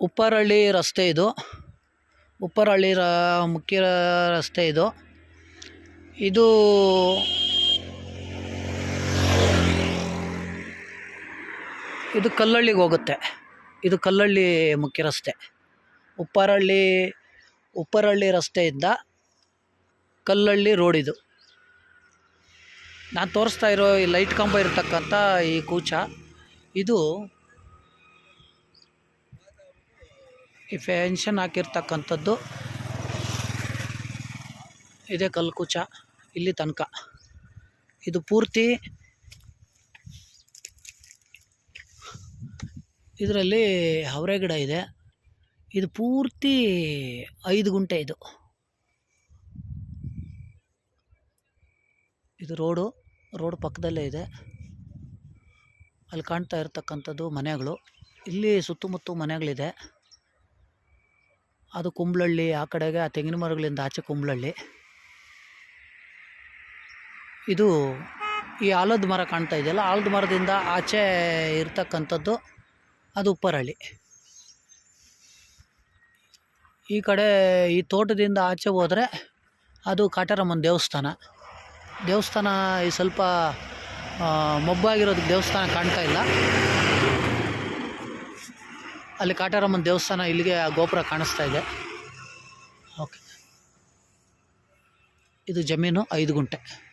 ಉಪ್ಪರಹಳ್ಳಿ ರಸ್ತೆ ಇದು. ಉಪ್ಪರಹಳ್ಳಿ ರ, ಮುಖ್ಯ ರಸ್ತೆ ಇದು. ಇದು ಇದು ಕಲ್ಲಳ್ಳಿಗೆ ಹೋಗುತ್ತೆ. ಇದು ಕಲ್ಲಳ್ಳಿ ಮುಖ್ಯ ರಸ್ತೆ. ಉಪ್ಪರಹಳ್ಳಿ ಉಪ್ಪರಹಳ್ಳಿ ರಸ್ತೆಯಿಂದ ಕಲ್ಲಳ್ಳಿ ರೋಡ್ ಇದು. ನಾನು ತೋರಿಸ್ತಾ ಇರೋ ಈ ಲೈಟ್ ಕಂಬ ಇರತಕ್ಕಂಥ ಈ ಕೂಚ, ಇದು ಈ ಫ್ಯಾನ್ಷನ್ ಹಾಕಿರ್ತಕ್ಕಂಥದ್ದು. ಇದೇ ಕಲ್ಕುಚ, ಇಲ್ಲಿ ತನಕ. ಇದು ಪೂರ್ತಿ ಇದರಲ್ಲಿ ಅವರೆ ಗಿಡ ಇದೆ. ಇದು ಪೂರ್ತಿ ಐದು ಗುಂಟೆ ಇದು. ಇದು ರೋಡು, ರೋಡ್ ಪಕ್ಕದಲ್ಲೇ ಇದೆ. ಅಲ್ಲಿ ಕಾಣ್ತಾ ಇರ್ತಕ್ಕಂಥದ್ದು ಮನೆಗಳು. ಇಲ್ಲಿ ಸುತ್ತಮುತ್ತ ಮನೆಗಳಿದೆ. ಅದು ಕುಂಬ್ಳಳ್ಳಿ, ಆ ಕಡೆಗೆ ಆ ತೆಂಗಿನ ಮರಗಳಿಂದ ಆಚೆ ಕುಂಬ್ಳಳ್ಳಿ. ಇದು ಈ ಆಲದ ಮರ ಕಾಣ್ತಾ ಇದೆಯಲ್ಲ, ಆಲದ ಮರದಿಂದ ಆಚೆ ಇರ್ತಕ್ಕಂಥದ್ದು ಅದು ಉಪ್ಪರಳ್ಳಿ. ಈ ಕಡೆ ಈ ತೋಟದಿಂದ ಆಚೆ ಹೋದರೆ ಅದು ಕಾಟರಮ್ಮನ ದೇವಸ್ಥಾನ. ದೇವಸ್ಥಾನ ಈ ಸ್ವಲ್ಪ ಮೊಬ್ಬಾಗಿರೋದು ದೇವಸ್ಥಾನ ಕಾಣ್ತಾ ಇಲ್ಲ. ಅಲ್ಲಿ ಕಾಟಾರಮ್ಮನ ದೇವಸ್ಥಾನ ಇಲ್ಲಿಗೆ ಆ ಗೋಪುರ ಕಾಣಿಸ್ತಾ ಇದೆ. ಓಕೆ. ಇದು ಜಮೀನು ಐದು ಗುಂಟೆ.